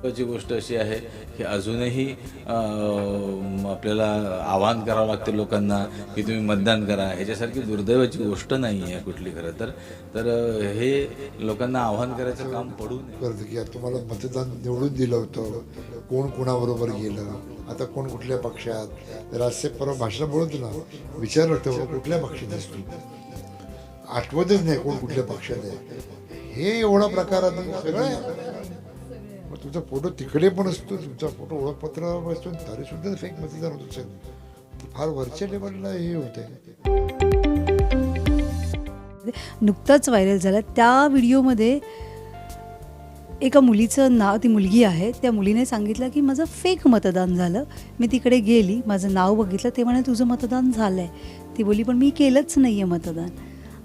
महत्त्वाची गोष्ट अशी आहे की अजूनही आपल्याला आवाहन करावं लागते लोकांना की तुम्ही मतदान करा. ह्याच्यासारखी दुर्दैवाची गोष्ट नाही आहे कुठली खरं तर. तर हे लोकांना आव्हान करायचं काम पडू नये. की तुम्हाला मतदान निवडून दिलं होतं. कोण कोणाबरोबर गेलं? आता कोण कुठल्या पक्षात? राजसे परवा भाषण बोलत ना विचारलं होतं कुठल्या पक्षात असतो आठवतच नाही कोण कुठल्या पक्षात आहे. हे एवढा प्रकार आता सगळं तुमचा फोटो तिकडे पण असतो तुमचा फोटो ओळखपत्र असतो तरी सुद्धा फेक मतदार होत फार वरच्या लेवलला हे होते नुकताच व्हायरल झाला. त्या व्हिडिओमध्ये एका मुलीचं नाव ती मुलगी आहे त्या मुलीने सांगितलं की माझं फेक मतदान झालं. मी तिकडे गेली माझं नाव बघितलं ते म्हणे तुझं मतदान झालं आहे ती बोली पण मी केलंच नाही आहे मतदान.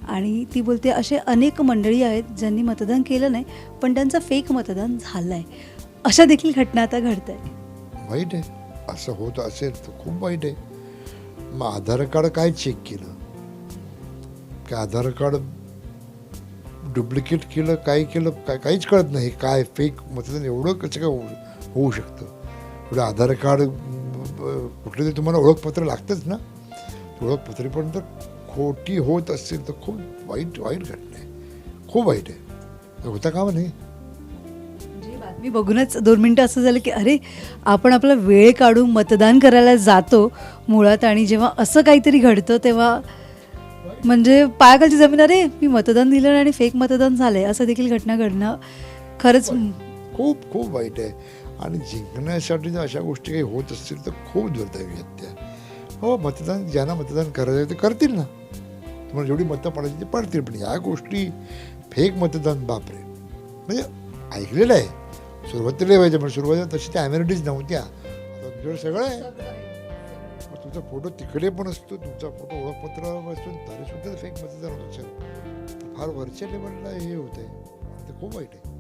आणि ती बोलते असे अनेक मंडळी आहेत ज्यांनी मतदान केलं नाही पण त्यांचं फेक मतदान झालं आहे अशा देखील घटना आता घडत आहे वाईट आहे. असं होत असेल तर खूप वाईट आहे. मग आधार कार्ड काय चेक केलं? काय आधार कार्ड डुप्लिकेट केलं काय केलं? काय काहीच कळत नाही. काय फेक मतदान एवढं कसं काय होऊ होऊ शकतं? एवढं आधार कार्ड कुठले कुठलं तरी तुम्हाला ओळखपत्र लागतंच ना? ओळखपत्र पण तर खोटी होत असेल तर खूप वाईट वाईट घटना आहे. खूप वाईट आहे. होता कामा नाही बातमी बघूनच दोन मिनटं असं झालं की अरे आपण आपला वेळ काढून मतदान करायला जातो मुळात आणि जेव्हा असं काहीतरी घडतं तेव्हा म्हणजे पायाखालची जमीन अरे मी मतदान दिलं आणि फेक मतदान झालंय. असं देखील घटना घडणं खरंच खूप खूप वाईट आहे. आणि जिंकण्यासाठी जर अशा गोष्टी काही होत असतील तर खूप दुर्दैवी आहेत त्या हो मतदान ज्यांना मतदान करायचं आहे ते करतील ना. तुम्हाला जेवढी मतं पडायची ते पडतील पण या गोष्टी फेक मतदान बापरे. म्हणजे ऐकलेलं आहे. सुरुवातीला व्हायचं पण सुरुवातीला तशी त्या ॲम्युनिटीज नव्हत्या. आता सगळं आहे. मग तुमचा फोटो तिकडे पण असतो तुमचा फोटो ओळखपत्रावर असतो तरी सुद्धा फेक मतदान होतो सर फार वरच्या लेवलला हे होत आहे ते खूप वाईट आहे.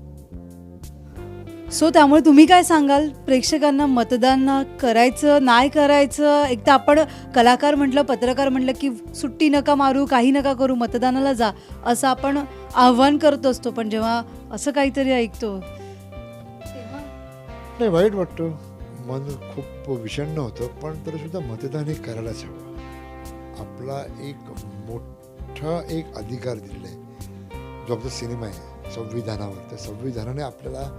सो त्यामुळे तुम्ही काय सांगाल? प्रेक्षकांना मतदान करायचं नाही करायचं? एक तर आपण कलाकार म्हटलं पत्रकार म्हटलं की सुट्टी नका मारू काही नका करू मतदानाला जा असं आपण आव्हान करत असतो. पण जेव्हा असं काहीतरी ऐकतो. नाही वाईट वाटतं. मन खूप विषण्ण होतं पण तरी सुद्धा मतदान हे करायलाच हवं. आपला एक मोठा एक अधिकार दिलेला आहे. जो आपला सिनेमा आहे संविधानावर. त्या संविधानाने आपल्याला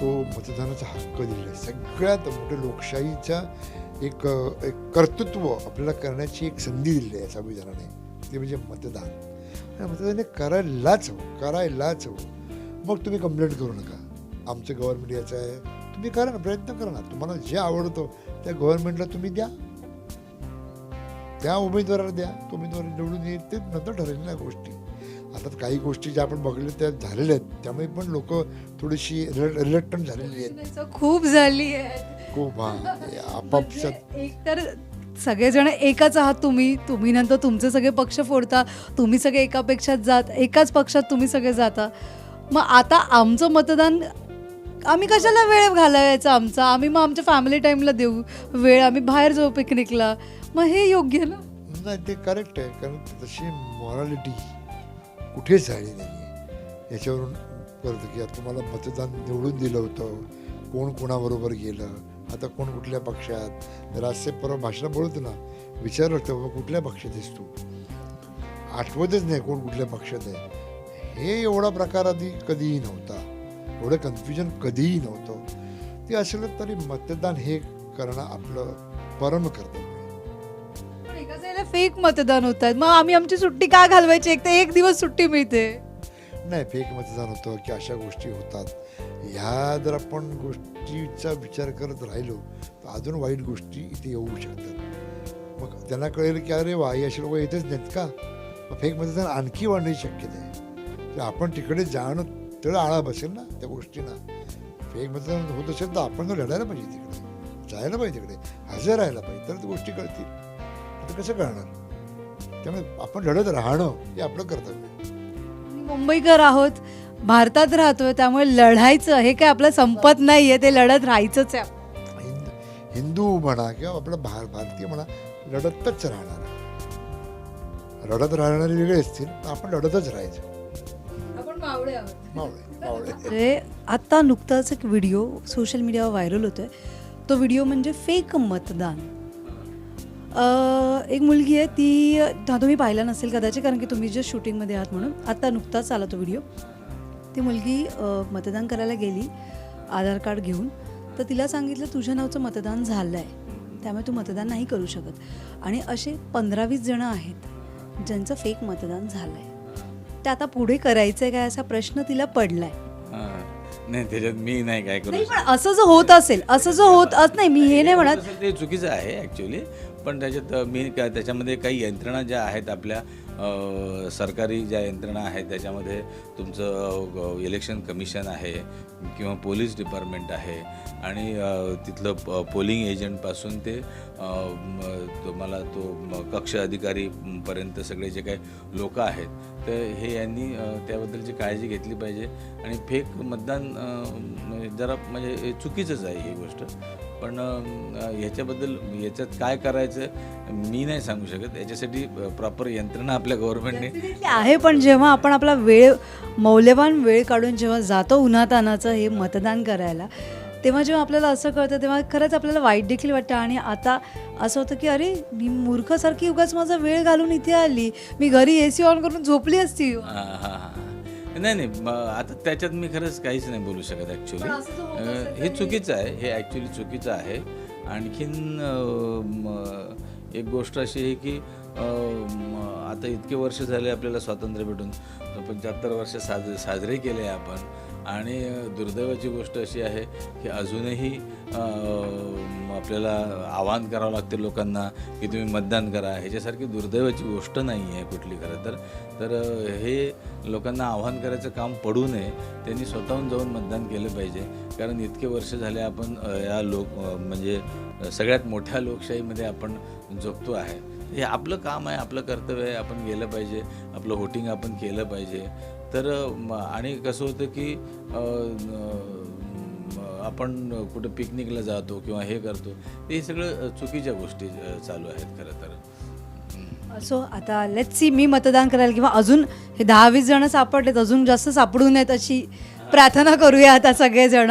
तो मतदानाचा हक्क दिलेला आहे. सगळ्यात मोठं लोकशाहीच्या एक एक कर्तृत्व आपल्याला करण्याची एक संधी दिलेली आहे संविधानाने. ते म्हणजे मतदान. आणि मतदान हे करायलाच हवं करायलाच हवं. मग तुम्ही कंप्लेंट करू नका. आमचं गव्हर्नमेंट याचं आहे. तुम्ही करा ना प्रयत्न करा ना. तुम्हाला जे आवडतं त्या गव्हर्नमेंटला तुम्ही द्या. त्या उमेदवाराला द्या. तो उमेदवार निवडून येईल ते नंतर ठरेल ना गोष्टी. आता काही गोष्टी ज्या आपण बघल्या त्या झालेल्या आहेत. त्यामुळे पण लोक थोडीशी रिलक्टंट झालेली आहेत. खूप झाली आहे खूप हा आपापसात म्हणजे एक तर सगळेजण एकाच आहात तुम्ही. तुम्ही नंतर तुमचे सगळे पक्ष फोडता. तुम्ही सगळे एका पक्षात जात एकाच पक्षात तुम्ही सगळे जाता. मग आता आमचं मतदान आम्ही कशाला वेळ घालवायचा आमचा? आम्ही मग आमच्या फॅमिली टाईमला देऊ. वेळ आम्ही बाहेर जाऊ पिकनिकला मग हे योग्य ना? नाही ते करेक्ट आहे. कारण तशी मॉरॅलिटी कुठेच झाली नाही आहे याच्यावरून कळतं की आता तुम्हाला मतदान निवडून दिलं होतं. कोण कोणाबरोबर गेलं? आता कोण कुठल्या पक्षात? राजसे परवा भाषण बोलतो ना विचारलं होतं बाबा कुठल्या पक्षात आहेस तू? आठवतच नाही कोण कुठल्या पक्षात आहे. हे एवढा प्रकार आधी कधीही नव्हता. एवढं कन्फ्युजन कधीही नव्हतं. ते असलं तरी मतदान हे करणं आपलं परम कर्तव्य आहे. फेक मतदान होत आहेत. मग आम्ही आमची सुट्टी का घालवायची? एक तर एक दिवस सुट्टी मिळते. नाही फेक मतदान होतं की अशा गोष्टी होतात. ह्या जर आपण गोष्टीचा विचार करत राहिलो तर अजून वाईट गोष्टी इथे येऊ शकतात. मग त्यांना कळेल की अरे वा अशी लोक येतच नाहीत का? मग फेक मतदान आणखी वाढण्याची शक्यता आहे. तर आपण तिकडे जाणं तेवढा आळा बसेल ना त्या गोष्टींना. फेक मतदान होत असेल तर आपण तर लढायला पाहिजे तिकडे. जायला पाहिजे तिकडे. हजर राहायला पाहिजे. तर गोष्टी कळतील. आता कसं कळणार त्यामुळे आपण लढत राहणं हे आपलं कर्तव्य आहे. मुंबईकर आहोत भारतात राहतोय त्यामुळे लढायचं हे काय आपलं संपत नाहीये ते लढत राहायचंच आहे. हिंद हिंदू म्हणा किंवा आपला भार भारतीय म्हणा लढतच राहणार लढत राहणारे वेगळे असतील तर आपण लढतच राहायचं. आपण मावळे मावळे म्हणजे आत्ता नुकताच एक व्हिडिओ सोशल मीडियावर व्हायरल होतोय. तो व्हिडिओ म्हणजे फेक मतदान. एक मुलगी आहे ती हा तुम्ही पाहिला नसेल कदाचित कारण की तुम्ही जे शूटिंगमध्ये आहात म्हणून. आत्ता नुकताच आला तो व्हिडिओ ती मुलगी मतदान करायला गेली आधार कार्ड घेऊन. तर तिला सांगितलं तुझ्या नावचं मतदान झालं आहे त्यामुळे तू मतदान नाही करू शकत. आणि असे पंधरा वीस जणं आहेत ज्यांचं फेक मतदान झालं आहे ते आता पुढे करायचं आहे काय असा प्रश्न तिला पडला आहे. नाही त्याच्यात मी नाही काय करू नाही पण असं जर होत असेल असं जर होत अस नाही मी हे नाही म्हणत. ते चुकीचं आहे ॲक्च्युली पण त्याच्यात मी का त्याच्यामध्ये काही यंत्रणा ज्या आहेत आपल्या सरकारी ज्या यंत्रणा आहेत त्याच्यामध्ये तुमचं इलेक्शन कमिशन आहे किंवा पोलीस डिपार्टमेंट आहे आणि तिथलं प- पोलिंग एजंटपासून ते तुम्हाला तो कक्ष अधिकारीपर्यंत सगळे जे काही लोकं आहेत तर हे यांनी त्याबद्दलची काळजी घेतली पाहिजे. आणि फेक मतदान म्हणजे जरा म्हणजे हे चुकीचंच आहे ही गोष्ट. पण ह्याच्याबद्दल याच्यात काय करायचं मी नाही सांगू शकत. याच्यासाठी प्रॉपर यंत्रणा आपल्या गव्हर्नमेंटने आहे पण जेव्हा आपण आपला वेळ मौल्यवान वेळ काढून जेव्हा जातो उन्हातानाचं हे मतदान करायला तेव्हा जेव्हा आपल्याला असं कळतं तेव्हा खरंच आपल्याला वाईट देखील वाटतं. आणि आता असं होतं की अरे मी मूर्खसारखी उगाच माझा वेळ घालून इथे आली. मी घरी ए सी ऑन करून झोपली असती. हां हां हां. नाही नाही. आता त्याच्यात मी खरंच काहीच नाही बोलू शकत ॲक्च्युली हे चुकीचं आहे. हे ॲक्च्युली चुकीचं आहे. आणखीन एक गोष्ट अशी आहे की आता इतके वर्ष झाले आपल्याला स्वातंत्र्य भेटून. पंच्याहत्तर वर्ष साज साजरे केले आपण. आणि दुर्दैवाची गोष्ट अशी आहे की अजूनही आपल्याला आवाहन करावं लागते लोकांना की तुम्ही मतदान करा. ह्याच्यासारखी दुर्दैवाची गोष्ट नाही आहे कुठली खरं तर. तर हे लोकांना आव्हान करायचं काम पडू नये. त्यांनी स्वतःहून जाऊन मतदान केलं पाहिजे. कारण इतके वर्ष झाले आपण या लोक म्हणजे सगळ्यात मोठ्या लोकशाहीमध्ये आपण जगतो आहे. हे आपलं काम आहे आपलं कर्तव्य आहे. आपण गेलं पाहिजे. आपलं व्होटिंग आपण केलं पाहिजे. तर आणि कसं होतं की आपण कुठं पिकनिकला जातो किंवा हे करतो ते सगळं चुकीच्या गोष्टी चालू आहेत खरं तर. सो आता लेट सी मी मतदान करायला किंवा अजून हे दहा वीस जण सापडलेत अजून जास्त सापडू नयेत अशी प्रार्थना करूया आता सगळेजण.